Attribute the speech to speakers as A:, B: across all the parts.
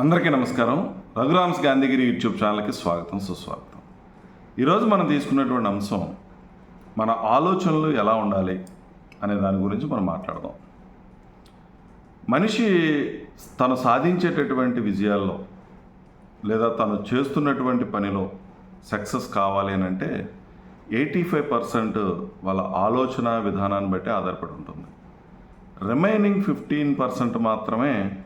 A: అందరికీ నమస్కారం. రఘురామ్స్ గాంధీగిరి యూట్యూబ్ ఛానల్కి స్వాగతం సుస్వాగతం. ఈరోజు మనం తీసుకున్నటువంటి అంశం మన ఆలోచనలు ఎలా ఉండాలి అనే దాని గురించి మనం మాట్లాడదాం. మనిషి తను సాధించేటటువంటి విజయాల్లో లేదా తను చేస్తున్నటువంటి పనిలో సక్సెస్ కావాలి అని అంటే ఎయిటీ ఫైవ్ పర్సెంట్ వాళ్ళ ఆలోచన విధానాన్ని బట్టి ఆధారపడి ఉంటుంది. రిమైనింగ్ ఫిఫ్టీన్ పర్సెంట్ మాత్రమే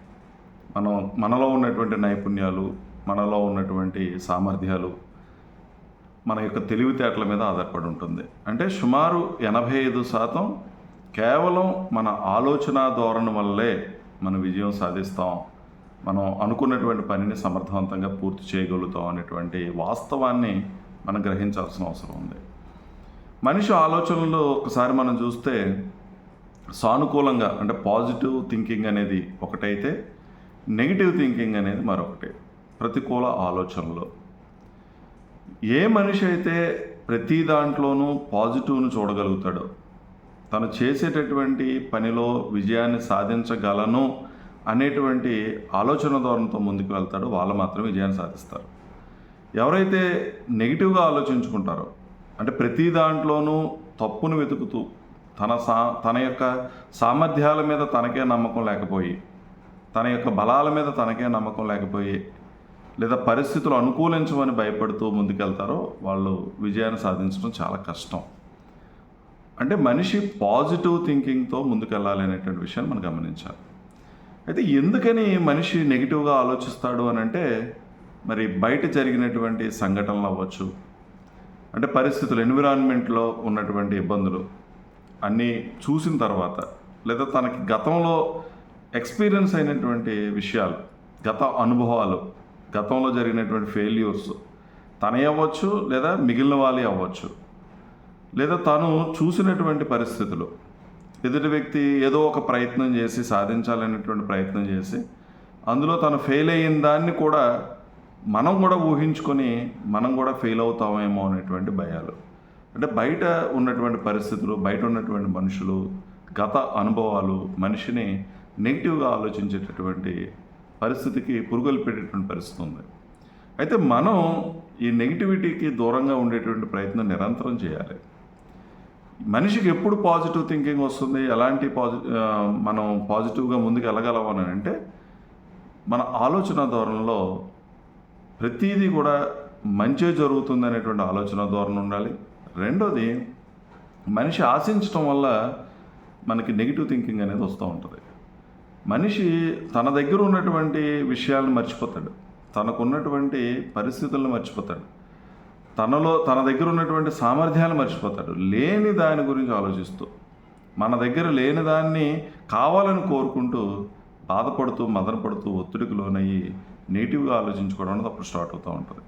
A: మనం మనలో ఉన్నటువంటి నైపుణ్యాలు మనలో ఉన్నటువంటి సామర్థ్యాలు మన యొక్క తెలివితేటల మీద ఆధారపడి ఉంటుంది. అంటే సుమారు ఎనభై ఐదు శాతం కేవలం మన ఆలోచన ధోరణి వల్లే మనం విజయం సాధిస్తాం. మనం అనుకున్నటువంటి పనిని సమర్థవంతంగా పూర్తి చేయగలుగుతాం అనేటువంటి వాస్తవాన్ని మనం గ్రహించాల్సిన అవసరం ఉంది. మనిషి ఆలోచనలు ఒకసారి మనం చూస్తే సానుకూలంగా అంటే పాజిటివ్ థింకింగ్ అనేది ఒకటైతే నెగిటివ్ థింకింగ్ అనేది మరొకటి. ప్రతికూల ఆలోచనలు. ఏ మనిషి అయితే ప్రతి దాంట్లోనూ పాజిటివ్ను చూడగలుగుతాడో తను చేసేటటువంటి పనిలో విజయాన్ని సాధించగలను అనేటువంటి ఆలోచన ధోరణితో ముందుకు వెళ్తాడో వాళ్ళు మాత్రం విజయాన్ని సాధిస్తారు. ఎవరైతే నెగిటివ్గా ఆలోచించుకుంటారో అంటే ప్రతి దాంట్లోనూ తప్పును వెతుకుతూ తన సా తన యొక్క సామర్థ్యాల మీద తనకే నమ్మకం లేకపోయి తన యొక్క బలాల మీద తనకే నమ్మకం లేకపోయి లేదా పరిస్థితులు అనుకూలించమని భయపడుతూ ముందుకెళ్తారో వాళ్ళు విజయాన్ని సాధించడం చాలా కష్టం. అంటే మనిషి పాజిటివ్ థింకింగ్తో ముందుకెళ్ళాలి అనేటువంటి విషయాన్ని మనం గమనించాలి. అయితే ఎందుకని మనిషి నెగిటివ్గా ఆలోచిస్తాడు అని అంటే మరి బయట జరిగినటువంటి సంఘటనలు అవ్వచ్చు అంటే పరిస్థితులు ఎన్విరాన్మెంట్లో ఉన్నటువంటి ఇబ్బందులు అన్నీ చూసిన తర్వాత లేదా తనకి గతంలో ఎక్స్పీరియన్స్ అయినటువంటి విషయాలు గత అనుభవాలు గతంలో జరిగినటువంటి ఫెయిల్యూర్స్ తనే అవ్వచ్చు లేదా మిగిలిన వాళ్ళే అవ్వచ్చు లేదా తను చూసినటువంటి పరిస్థితులు ఎదుటి వ్యక్తి ఏదో ఒక ప్రయత్నం చేసి సాధించాలనేటువంటి ప్రయత్నం చేసి అందులో తను ఫెయిల్ అయిన దాన్ని కూడా మనం కూడా ఊహించుకొని మనం కూడా ఫెయిల్ అవుతామేమో అనేటువంటి భయాలు. అంటే బయట ఉన్నటువంటి పరిస్థితులు బయట ఉన్నటువంటి మనుషులు గత అనుభవాలు మనిషిని నెగిటివ్గా ఆలోచించేటటువంటి పరిస్థితికి పురుగులు పెట్టేటువంటి పరిస్థితి ఉంది. అయితే మనం ఈ నెగిటివిటీకి దూరంగా ఉండేటువంటి ప్రయత్నం నిరంతరం చేయాలి. మనిషికి ఎప్పుడు పాజిటివ్ థింకింగ్ వస్తుంది? ఎలాంటి పాజి మనం పాజిటివ్గా ముందుకు వెళ్ళగలం అని అంటే మన ఆలోచన ధోరణిలో ప్రతిదీ కూడా మంచి జరుగుతుంది అనేటువంటి ఆలోచన ధోరణి ఉండాలి. రెండోది మనిషి ఆశించడం వల్ల మనకి నెగిటివ్ థింకింగ్ అనేది వస్తూ ఉంటుంది. మనిషి తన దగ్గర ఉన్నటువంటి విషయాలను మర్చిపోతాడు. తనకున్నటువంటి పరిస్థితులను మర్చిపోతాడు. తనలో తన దగ్గర ఉన్నటువంటి సామర్థ్యాలు మర్చిపోతాడు. లేని దాని గురించి ఆలోచిస్తూ మన దగ్గర లేని దాన్ని కావాలని కోరుకుంటూ బాధపడుతూ మదన పడుతూ ఒత్తిడికి లోనయ్యి నెగిటివ్గా ఆలోచించుకోవడం అనేది అప్పుడు స్టార్ట్ అవుతూ ఉంటుంది.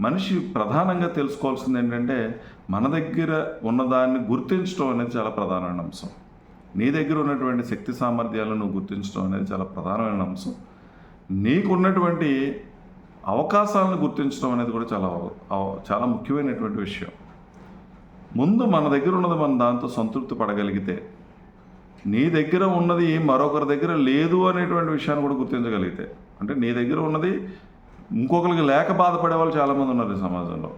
A: మనిషి ప్రధానంగా తెలుసుకోవాల్సింది ఏంటంటే మన దగ్గర ఉన్నదాన్ని గుర్తించడం అనేది చాలా ప్రధానమైన అంశం. నీ దగ్గర ఉన్నటువంటి శక్తి సామర్థ్యాలను గుర్తించడం అనేది చాలా ప్రధానమైన అంశం. నీకున్నటువంటి అవకాశాలను గుర్తించడం అనేది కూడా చాలా అవ- చాలా ముఖ్యమైనటువంటి విషయం. ముందు మన దగ్గర ఉన్నది మనం దాంతో సంతృప్తి పడగలిగితే నీ దగ్గర ఉన్నది మరొకరి దగ్గర లేదు అనేటువంటి విషయాన్ని కూడా గుర్తించగలిగితే అంటే నీ దగ్గర ఉన్నది ఇంకొకరికి లేక బాధపడే వాళ్ళు చాలామంది ఉన్నారు ఈ సమాజంలో.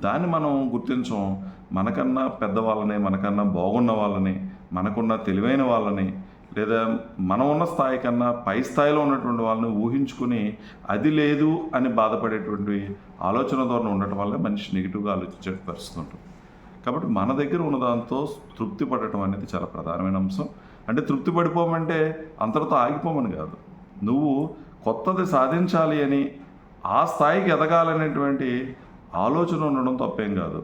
A: దాన్ని మనం గుర్తించం. మనకన్నా పెద్దవాళ్ళని మనకన్నా బాగున్న వాళ్ళని మనకున్న తెలివైన వాళ్ళని లేదా మనం ఉన్న స్థాయి కన్నా పై స్థాయిలో ఉన్నటువంటి వాళ్ళని ఊహించుకుని అది లేదు అని బాధపడేటువంటి ఆలోచన ధోరణి ఉండటం వల్ల మనిషి నెగిటివ్గా ఆలోచించే పరిస్థితి ఉంటుంది. కాబట్టి మన దగ్గర ఉన్న దాంతో తృప్తి పడటం అనేది చాలా ప్రధానమైన అంశం. అంటే తృప్తి పడిపోమంటే అంతటితో ఆగిపోమని కాదు. నువ్వు కొత్తది సాధించాలి అని ఆ స్థాయికి ఎదగాలనేటువంటి ఆలోచన ఉండడం తప్పేం కాదు.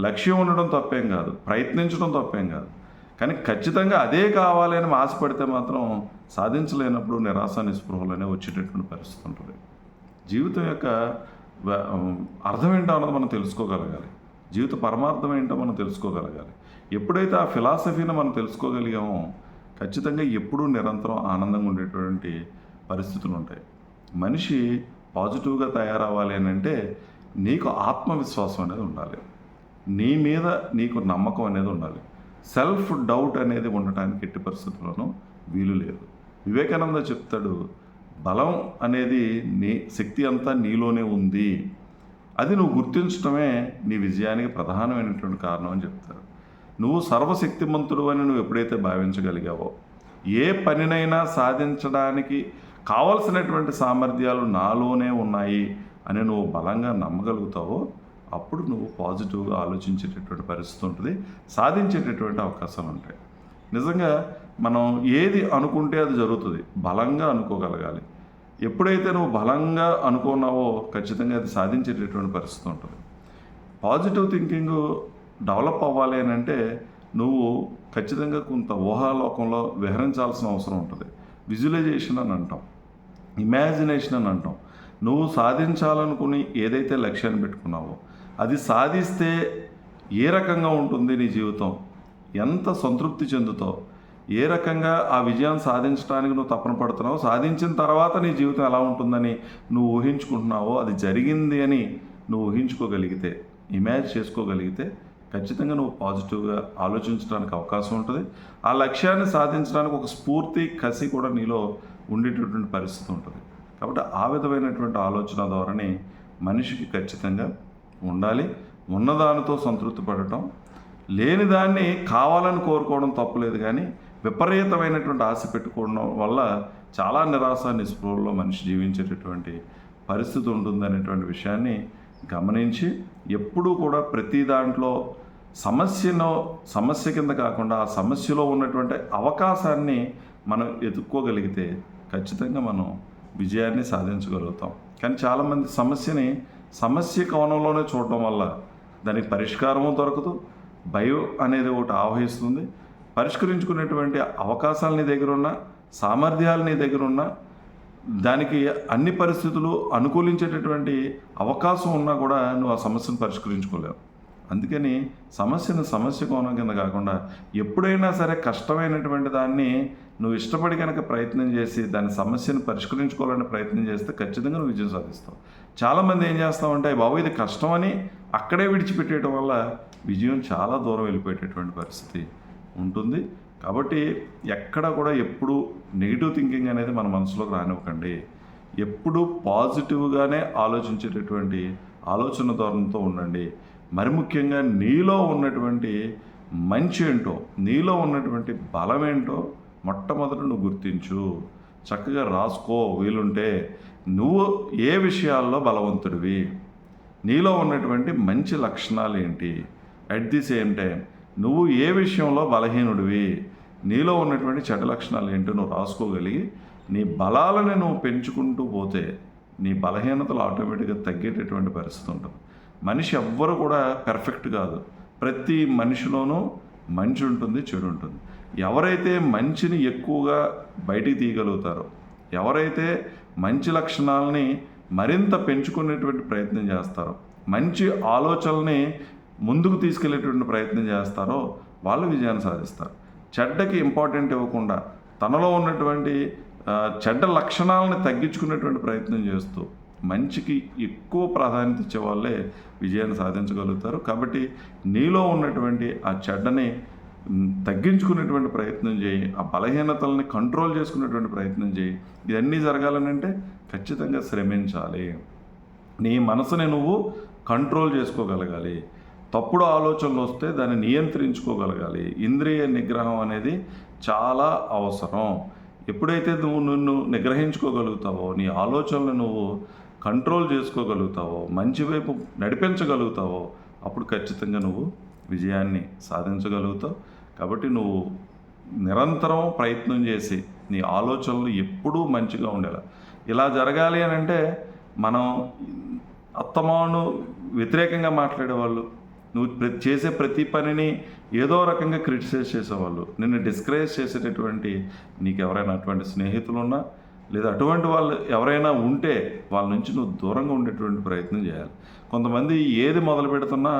A: లక్ష్యం ఉండడం తప్పేం కాదు. ప్రయత్నించడం తప్పేం కాదు. కానీ ఖచ్చితంగా అదే కావాలి అని ఆశపడితే మాత్రం సాధించలేనప్పుడు నిరాశ నిస్పృహలు అనేవి వచ్చేటటువంటి పరిస్థితి ఉంటుంది. జీవితం యొక్క అర్థం ఏంటో అన్నది మనం తెలుసుకోగలగాలి. జీవిత పరమార్థం ఏంటో మనం తెలుసుకోగలగాలి. ఎప్పుడైతే ఆ ఫిలాసఫీని మనం తెలుసుకోగలిగామో ఖచ్చితంగా ఎప్పుడూ నిరంతరం ఆనందంగా ఉండేటువంటి పరిస్థితులు ఉంటాయి. మనిషి పాజిటివ్గా తయారవ్వాలి అని అంటే నీకు ఆత్మవిశ్వాసం అనేది ఉండాలి. నీ మీద నీకు నమ్మకం అనేది ఉండాలి. సెల్ఫ్ డౌట్ అనేది ఉండటానికి ఎట్టి పరిస్థితుల్లోనూ వీలు లేదు. వివేకానంద చెప్తాడు బలం అనేది నీ శక్తి అంతా నీలోనే ఉంది. అది నువ్వు గుర్తించడమే నీ విజయానికి ప్రధానమైనటువంటి కారణం అని చెప్తారు. నువ్వు సర్వశక్తిమంతుడు అని నువ్వు ఎప్పుడైతే భావించగలిగావో ఏ పనినైనా సాధించడానికి కావలసినటువంటి సామర్థ్యాలు నాలోనే ఉన్నాయి అని నువ్వు బలంగా నమ్మగలుగుతావో అప్పుడు నువ్వు పాజిటివ్గా ఆలోచించేటటువంటి పరిస్థితి ఉంటుంది సాధించేటటువంటి అవకాశాలు ఉంటాయి. నిజంగా మనం ఏది అనుకుంటే అది జరుగుతుంది బలంగా అనుకోగలగాలి. ఎప్పుడైతే నువ్వు బలంగా అనుకున్నావో ఖచ్చితంగా అది సాధించేటటువంటి పరిస్థితి ఉంటుంది. పాజిటివ్ థింకింగ్ డెవలప్ అవ్వాలి అని అంటే నువ్వు ఖచ్చితంగా కొంత ఊహాలోకంలో విహరించాల్సిన అవసరం ఉంటుంది. విజువలైజేషన్ అని అంటాం ఇమాజినేషన్ అని అంటాం. నువ్వు సాధించాలనుకుని ఏదైతే లక్ష్యాన్ని పెట్టుకున్నావో అది సాధిస్తే ఏ రకంగా ఉంటుంది నీ జీవితం? ఎంత సంతృప్తి చెందుతావు? ఏ రకంగా ఆ విజయం సాధించడానికి నువ్వు తపన పడుతున్నావు సాధించిన తర్వాత నీ జీవితం ఎలా ఉంటుందని నువ్వు ఊహించుకుంటున్నావో అది జరిగింది అని నువ్వు ఊహించుకోగలిగితే ఇమాజ్ చేసుకోగలిగితే ఖచ్చితంగా నువ్వు పాజిటివ్గా ఆలోచించడానికి అవకాశం ఉంటుంది. ఆ లక్ష్యాన్ని సాధించడానికి ఒక స్ఫూర్తి కసి కూడా నీలో ఉండేటటువంటి పరిస్థితి ఉంటుంది. కాబట్టి ఆ విధమైనటువంటి ఆలోచన ధోరణి మనిషికి ఖచ్చితంగా ఉండాలి ఉన్నదానితో సంతృప్తి పడటం లేని దాన్ని కావాలని కోరుకోవడం తప్పులేదు కానీ విపరీతమైనటువంటి ఆశ పెట్టుకోవడం వల్ల చాలా నిరాశ నిస్పృహల్లో మనిషి జీవించేటటువంటి పరిస్థితి ఉంటుందనేటువంటి విషయాన్ని గమనించి ఎప్పుడూ కూడా ప్రతి దాంట్లో సమస్యను సమస్య కింద కాకుండా ఆ సమస్యలో ఉన్నటువంటి అవకాశాన్ని మనం ఎదుర్కోగలిగితే ఖచ్చితంగా మనం విజయాన్ని సాధించగలుగుతాం. కానీ చాలామంది సమస్యని సమస్య కోణంలోనే చూడటం వల్ల దానికి పరిష్కారము దొరకదు. భయం అనేది ఒకటి ఆవహిస్తుంది. పరిష్కరించుకునేటువంటి అవకాశాలు నీ దగ్గర ఉన్న సామర్థ్యాలు నీ దగ్గర ఉన్న దానికి అన్ని పరిస్థితులు అనుకూలించేటటువంటి అవకాశం ఉన్నా కూడా నువ్వు ఆ సమస్యను పరిష్కరించుకోలేవు. అందుకని సమస్యను సమస్య కోణం కింద కాకుండా ఎప్పుడైనా సరే కష్టమైనటువంటి దాన్ని నువ్వు ఇష్టపడి కనుక ప్రయత్నం చేసి దాని సమస్యను పరిష్కరించుకోవాలని ప్రయత్నం చేస్తే ఖచ్చితంగా నువ్వు విజయం సాధిస్తావు. చాలామంది ఏం చేస్తామంటే బాబు ఇది కష్టమని అక్కడే విడిచిపెట్టేయడం వల్ల విజయం చాలా దూరం వెళ్ళిపోయేటటువంటి పరిస్థితి ఉంటుంది. కాబట్టి ఎక్కడ కూడా ఎప్పుడు నెగిటివ్ థింకింగ్ అనేది మన మనసులోకి రానివ్వకండి. ఎప్పుడు పాజిటివ్గానే ఆలోచించేటటువంటి ఆలోచన ధోరణితో ఉండండి. మరి ముఖ్యంగా నీలో ఉన్నటువంటి మంచి ఏంటో నీలో ఉన్నటువంటి బలం ఏంటో మొట్టమొదట నువ్వు గుర్తించు. చక్కగా రాసుకో. వీలుంటే నువ్వు ఏ విషయాల్లో బలవంతుడివి? నీలో ఉన్నటువంటి మంచి లక్షణాలు ఏంటి? అట్ ది సేమ్ టైం నువ్వు ఏ విషయంలో బలహీనుడివి? నీలో ఉన్నటువంటి చెడ్డ లక్షణాలు ఏంటో నువ్వు రాసుకోగలిగి నీ బలాలని నువ్వు పెంచుకుంటూ పోతే నీ బలహీనతలు ఆటోమేటిక్గా తగ్గేటటువంటి పరిస్థితి ఉంటుంది. మనిషి ఎవ్వరు కూడా పెర్ఫెక్ట్ కాదు. ప్రతి మనిషిలోనూ మంచి ఉంటుంది చెడు ఉంటుంది. ఎవరైతే మంచిని ఎక్కువగా బయటికి తీయగలుగుతారో ఎవరైతే మంచి లక్షణాలని మరింత పెంచుకునేటువంటి ప్రయత్నం చేస్తారో మంచి ఆలోచనల్ని ముందుకు తీసుకెళ్ళేటువంటి ప్రయత్నం చేస్తారో వాళ్ళు విజయాన్ని సాధిస్తారు. చెడ్డకి ఇంపార్టెంట్ ఇవ్వకుండా తనలో ఉన్నటువంటి చెడ్డ లక్షణాలను తగ్గించుకునేటువంటి ప్రయత్నం చేస్తూ మంచికి ఎక్కువ ప్రాధాన్యత ఇచ్చే వాళ్ళే విజయాన్ని సాధించగలుగుతారు. కాబట్టి నీలో ఉన్నటువంటి ఆ చెడ్డని తగ్గించుకునేటువంటి ప్రయత్నం చేయి ఆ బలహీనతల్ని కంట్రోల్ చేసుకునేటువంటి ప్రయత్నం చేయి. ఇవన్నీ జరగాలని అంటే ఖచ్చితంగా శ్రమించాలి. నీ మనసుని నువ్వు కంట్రోల్ చేసుకోగలగాలి. తప్పుడు ఆలోచనలు వస్తే దాన్ని నియంత్రించుకోగలగాలి. ఇంద్రియ నిగ్రహం అనేది చాలా అవసరం. ఎప్పుడైతే నువ్వు నిన్ను నిగ్రహించుకోగలుగుతావో నీ ఆలోచనలు నువ్వు కంట్రోల్ చేసుకోగలుగుతావో మంచి వైపు నడిపించగలుగుతావో అప్పుడు ఖచ్చితంగా నువ్వు విజయాన్ని సాధించగలుగుతావు. కాబట్టి నువ్వు నిరంతరం ప్రయత్నం చేసి నీ ఆలోచనలు ఎప్పుడూ మంచిగా ఉండేలా. ఇలా జరగాలి అని అంటే మనం అత్తమాను వ్యతిరేకంగా మాట్లాడేవాళ్ళు నువ్వు ప్రతి చేసే ప్రతి పనిని ఏదో రకంగా క్రిటిసైజ్ చేసేవాళ్ళు నిన్ను డిస్కరేజ్ చేసేటటువంటి నీకు ఎవరైనా అటువంటి స్నేహితులు ఉన్నా లేదా అటువంటి వాళ్ళు ఎవరైనా ఉంటే వాళ్ళ నుంచి నువ్వు దూరంగా ఉండేటువంటి ప్రయత్నం చేయాలి. కొంతమంది ఏది మొదలు పెడుతున్నా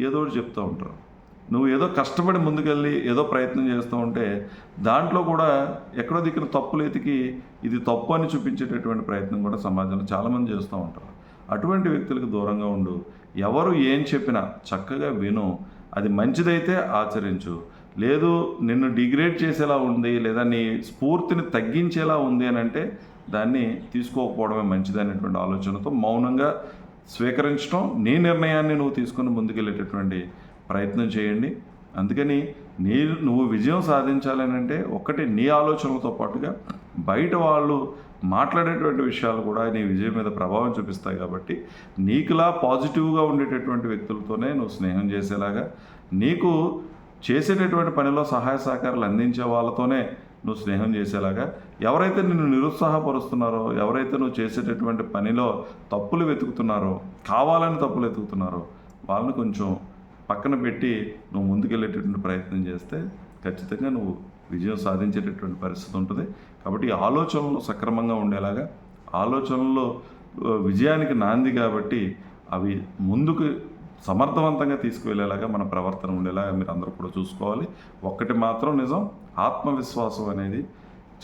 A: ఏదో ఒకటి చెప్తూ ఉంటారు. నువ్వు ఏదో కష్టపడి ముందుకెళ్ళి ఏదో ప్రయత్నం చేస్తూ ఉంటే దాంట్లో కూడా ఎక్కడో దిక్కున తప్పులు ఎతికి ఇది తప్పు అని చూపించేటటువంటి ప్రయత్నం కూడా సమాజంలో చాలామంది చేస్తూ ఉంటారు. అటువంటి వ్యక్తులకు దూరంగా ఉండు. ఎవరు ఏం చెప్పినా చక్కగా విను. అది మంచిదైతే ఆచరించు. లేదు నిన్ను డిగ్రేడ్ చేసేలా ఉంది లేదా నీ స్ఫూర్తిని తగ్గించేలా ఉంది అని అంటే దాన్ని తీసుకోకపోవడమే మంచిదనేటువంటి ఆలోచనతో మౌనంగా స్వీకరించడం నీ నిర్ణయాన్ని నువ్వు తీసుకుని ముందుకెళ్ళేటటువంటి ప్రయత్నం చేయండి. అందుకని నీ నువ్వు విజయం సాధించాలని అంటే ఒక్కటి నీ ఆలోచనలతో పాటుగా బయట వాళ్ళు మాట్లాడేటువంటి విషయాలు కూడా నీ విజయం మీద ప్రభావం చూపిస్తాయి కాబట్టి నీకులా పాజిటివ్గా ఉండేటటువంటి వ్యక్తులతోనే నువ్వు స్నేహం చేసేలాగా నీకు చేసేటటువంటి పనిలో సహాయ సహకారాలు అందించే వాళ్ళతోనే నువ్వు స్నేహం చేసేలాగా ఎవరైతే నిన్ను నిరుత్సాహపరుస్తున్నారో ఎవరైతే నువ్వు చేసేటటువంటి పనిలో తప్పులు వెతుకుతున్నారో కావాలని తప్పులు వెతుకుతున్నారో వాళ్ళని కొంచెం పక్కన పెట్టి నువ్వు ముందుకెళ్ళేటటువంటి ప్రయత్నం చేస్తే ఖచ్చితంగా నువ్వు విజయం సాధించేటటువంటి పరిస్థితి ఉంటుంది. కాబట్టి ఆలోచనలు సక్రమంగా ఉండేలాగా ఆలోచనల్లో విజయానికి నాంది కాబట్టి అవి ముందుకు సమర్థవంతంగా తీసుకువెళ్ళేలాగా మన ప్రవర్తన ఉండేలాగా మీరు అందరూ కూడా చూసుకోవాలి. ఒక్కటి మాత్రం నిజం ఆత్మవిశ్వాసం అనేది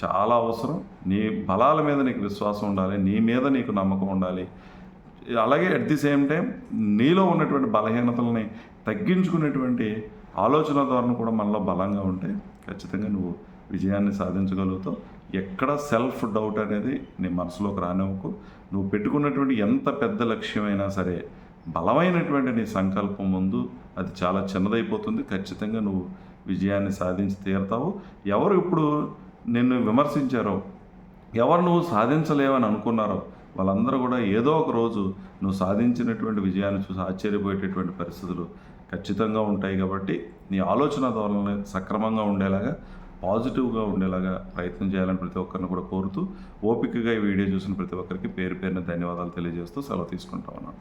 A: చాలా అవసరం. నీ బలాల మీద నీకు విశ్వాసం ఉండాలి. నీ మీద నీకు నమ్మకం ఉండాలి. అలాగే అట్ ది సేమ్ టైం నీలో ఉన్నటువంటి బలహీనతల్ని తగ్గించుకునేటువంటి ఆలోచన ద్వారా కూడా మనలో బలంగా ఉంటే ఖచ్చితంగా నువ్వు విజయాన్ని సాధించగలుగుతావు. ఎక్కడ సెల్ఫ్ డౌట్ అనేది నీ మనసులోకి రానివ్వకు. నువ్వు పెట్టుకున్నటువంటి ఎంత పెద్ద లక్ష్యమైనా సరే బలమైనటువంటి నీ సంకల్పం ముందు అది చాలా చిన్నదైపోతుంది. ఖచ్చితంగా నువ్వు విజయాన్ని సాధించి తీరుతావు. ఎవరు ఇప్పుడు నిన్ను విమర్శించారో ఎవరు నువ్వు సాధించలేవని అనుకున్నారో వాళ్ళందరూ కూడా ఏదో ఒక రోజు నువ్వు సాధించినటువంటి విజయాన్ని చూసి ఆశ్చర్యపోయేటటువంటి పరిస్థితులు ఖచ్చితంగా ఉంటాయి కాబట్టి నీ ఆలోచన ధోరణి సక్రమంగా ఉండేలాగా పాజిటివ్గా ఉండేలాగా ప్రయత్నం చేయాలని ప్రతి ఒక్కరిని కూడా కోరుతూ ఓపికగా ఈ వీడియో చూసిన ప్రతి ఒక్కరికి పేరు పేరున ధన్యవాదాలు తెలియజేస్తూ సెలవు తీసుకుంటా ఉన్నాను.